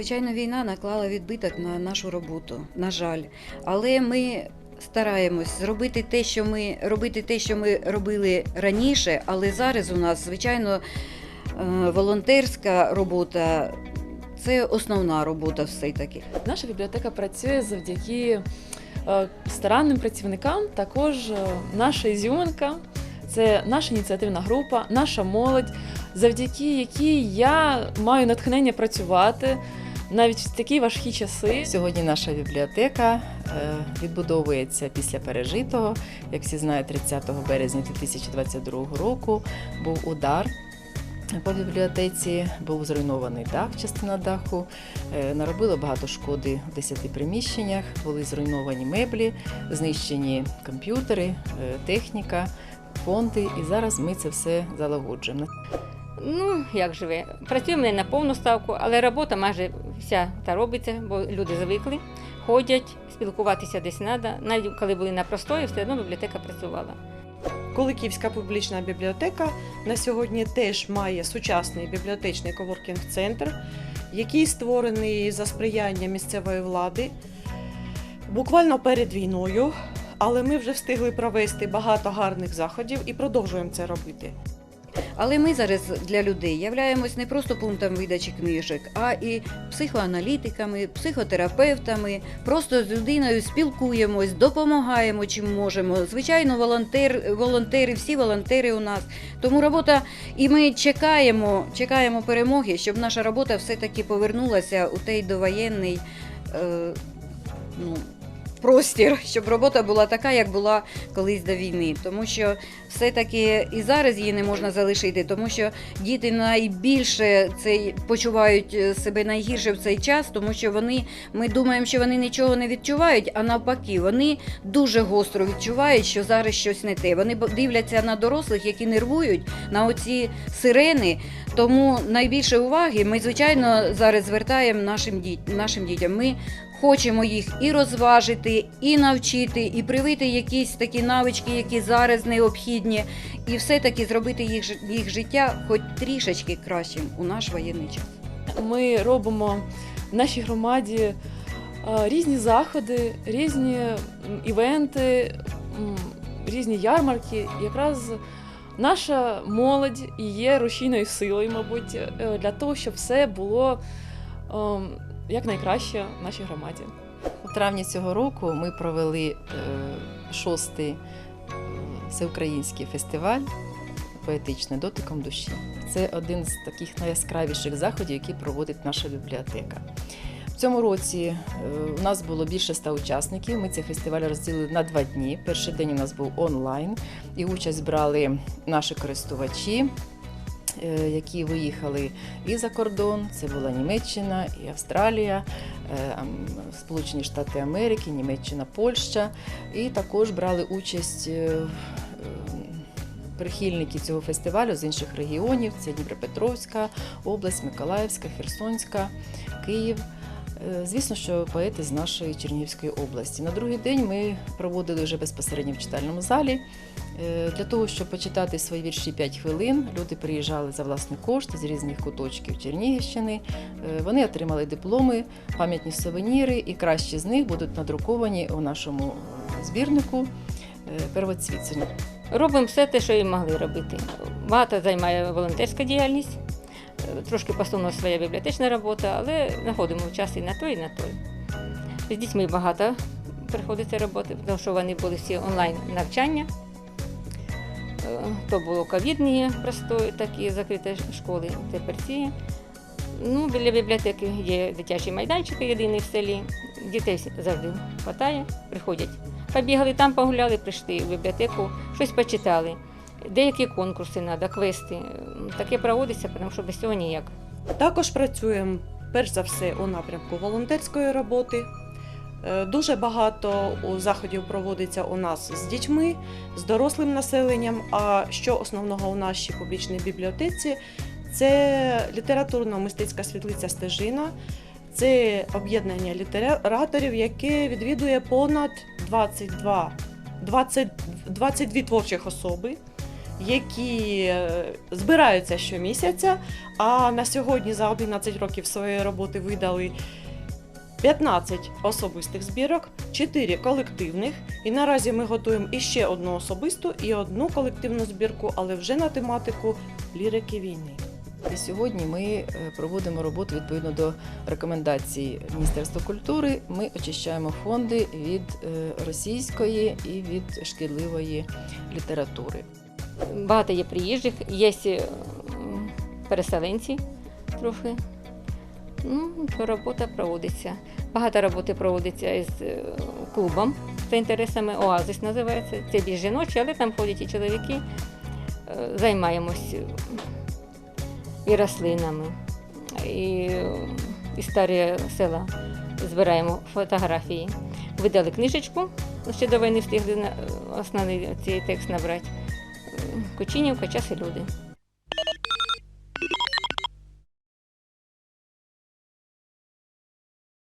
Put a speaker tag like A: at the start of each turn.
A: Звичайно, війна наклала відбиток на нашу роботу, на жаль. Але ми стараємось зробити те, що ми робити те, що ми робили раніше. Але зараз у нас, звичайно, е, волонтерська робота це основна робота все-таки.
B: Наша бібліотека працює завдяки е, старанним працівникам. Також е, наша ізюминка це наша ініціативна група, наша молодь, завдяки якій я маю натхнення працювати навіть в такі важкі часи.
C: Сьогодні наша бібліотека е, відбудовується після пережитого. Як всі знають, 30 березня 2022 року був удар. По бібліотеці був зруйнований дах, частина даху, е, наробило багато шкоди в 10 приміщеннях, були зруйновані меблі, знищені комп'ютери, е, техніка, фонди. І зараз ми це все залагоджуємо.
D: Ну, як живе? Працюємо не на повну ставку, але робота майже вся та робиться, бо люди звикли, ходять, спілкуватися десь треба. Навіть коли були на простої, все одно бібліотека працювала.
E: Куликівська публічна бібліотека на сьогодні теж має сучасний бібліотечний коворкінг-центр, який створений за сприяння місцевої влади буквально перед війною. Але ми вже встигли провести багато гарних заходів і продовжуємо це робити.
A: Але ми зараз для людей являємось не просто пунктом видачі книжок, а і психоаналітиками, психотерапевтами. Просто з людиною спілкуємось, допомагаємо чим можемо. Звичайно, волонтер, волонтери, всі волонтери у нас. Тому робота, і ми чекаємо, чекаємо перемоги, щоб наша робота все-таки повернулася у той довоєнний. Е, ну, Простір, щоб робота була така, як була колись до війни, тому що все-таки і зараз її не можна залишити, тому що діти найбільше цей почувають е, себе найгірше в цей час, тому що вони ми думаємо, що вони нічого не відчувають, а навпаки, вони дуже гостро відчувають, що зараз щось не те. Вони дивляться на дорослих, які нервують на оці сирени. Тому найбільше уваги ми, звичайно, зараз звертаємо нашим діт- нашим дітям. Ми Хочемо їх і розважити, і навчити, і привити якісь такі навички, які зараз необхідні, і все-таки зробити їх, їх життя хоч трішечки кращим у наш воєнний час.
B: Ми робимо в нашій громаді е, різні заходи, різні івенти, різні ярмарки. Якраз наша молодь і є рушійною силою, мабуть, е, для того, щоб все було якнайкраще в нашій громаді.
C: У травні цього року ми провели е, шостий е, всеукраїнський фестиваль поетичний дотиком душі. Це один з таких найяскравіших заходів, які проводить наша бібліотека. В цьому році е, у нас було більше ста учасників. Ми цей фестиваль розділили на два дні. Перший день у нас був онлайн, і участь брали наші користувачі, які виїхали і за кордон. Це була Німеччина, і Австралія, е, Сполучені Штати Америки, Німеччина, Польща. І також брали участь. е, е, Прихильники цього фестивалю з інших регіонів це Дніпропетровська область, Миколаївська, Херсонська, Київ. Е, Звісно, що поети з нашої Чернігівської області. На другий день ми проводили вже безпосередньо в читальному залі. Е, Для того, щоб почитати свої вірші 5 хвилин, люди приїжджали за власний кошт з різних куточків Чернігівщини. Е, Вони отримали дипломи, пам'ятні сувеніри, і кращі з них будуть надруковані у нашому збірнику первоцвіт.
D: Робимо все те, що і могли робити. Багато займає волонтерська діяльність, трошки посунула своя бібліотечна робота, але знаходимо час і на той, і на той. З дітьми багато приходиться роботи, тому що вони були всі онлайн навчання. То було ковідні простої, такі закриті школи, тепер ці. Ну, біля бібліотеки є дитячі майданчики єдиний в селі. Дітей завжди вистачає, приходять. Побігали там, погуляли, прийшли в бібліотеку, щось почитали. Деякі конкурси треба, квести. Таке проводиться, тому що без цього ніяк.
E: Також працюємо перш за все у напрямку волонтерської роботи. Е, Дуже багато заходів проводиться у нас з дітьми, з дорослим населенням. А що основного у нашій публічній бібліотеці це літературно-мистецька світлиця Стежина. Це об'єднання літераторів, яке відвідує понад 22, 20, 22 творчих особи. Які е, збираються щомісяця. А на сьогодні за 11 років своєї роботи видали 15 особистих збірок, 4 колективних. І наразі ми готуємо іще одну особисту і одну колективну збірку, але вже на тематику лірики війни.
C: І сьогодні ми е, проводимо роботу відповідно до рекомендацій Міністерства культури. Ми очищаємо фонди від е, російської і від шкідливої літератури.
D: Багато є приїжджих, є переселенці трохи. Ну, робота проводиться. Багато роботи проводиться із е, клубом за інтересами. Оазис називається. Це більш жіночі, але там ходять і чоловіки. Е, Займаємось і рослинами, і, і старі села. Збираємо фотографії. Видали книжечку, ще до війни встигли основний цей текст набрати. Кучинівка, час і люди.